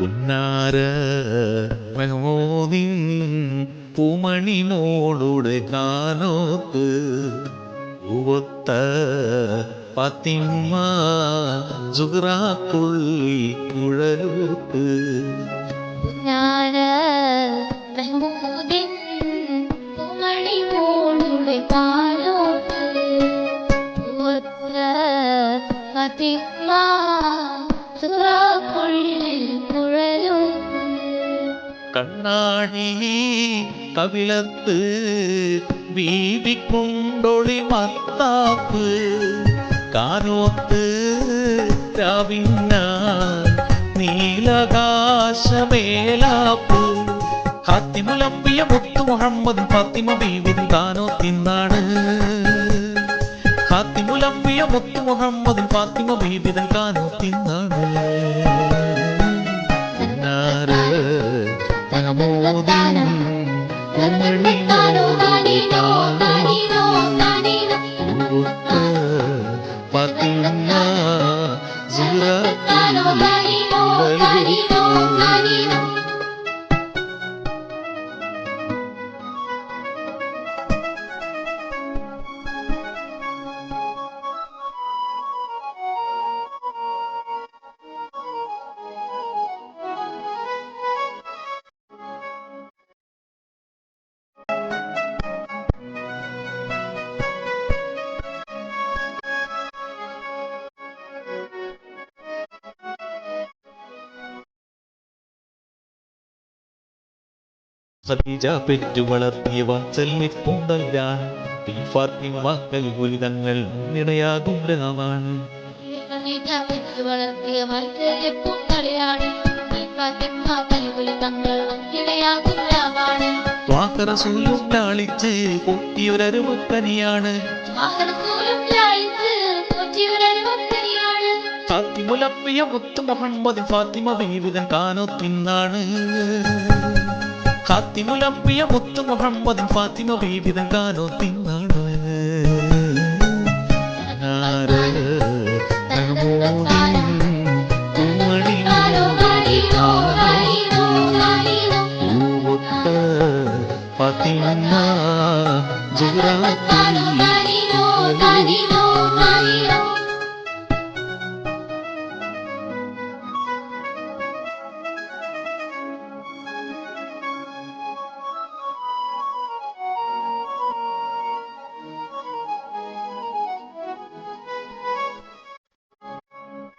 உன்னார மகமோதின் பூமணி நூலுடைய காலோத்து உவத்த பத்திம்மா ஜுகராக்குள் உழலுக்கு உன்னார மகமோதின் பூமணி நூலுடைய காலோத்து உவத்த பத்திம்மா കണ്ണാടി കവിളത്ത് വീതിക്കൊണ്ടൊളി മത്താപ്പ് കാനോത്ത് രാവിന്ന നീലകാശമേലാപ്പ് ഹാത്തിമുലമ്പിയ മുത്തു മുഹമ്മദ് ഫാത്തിമ ബീവിൻ കാനോ തിന്നാണ് ഹാത്തിമുലമ്പിയ മുത്തു മുഹമ്മദ് ഫാത്തിമ ബീവിൻ കാനോ തിന്നാണ് Zura, Zura, Zura, Zura, Zura, Khadija പെറ്റു വളർത്തിയ വാത്സല്യപ്പൂന്തല്ലാൻ ഫാത്തിമാക്കൾ ഗുരിതങ്ങൾ നിറയാകുലമാണ് വാക്കറസൂലും ലാളിച്ച് കൂട്ടിയൊരരുമുത്തനിയാണ് ഫാത്തിമുലപ്പിയ മുഹമ്മദ് ഫാത്തിമ ബീവിതൻ കാനത്തിന്നാണ് കാത്തിമുലമ്പിയ മുത്തു മുഹമ്മദും ഫാത്തിമ ബീബിതം കാനോ തിന്നാണ് ഫാത്തിമ ജുറാത്തി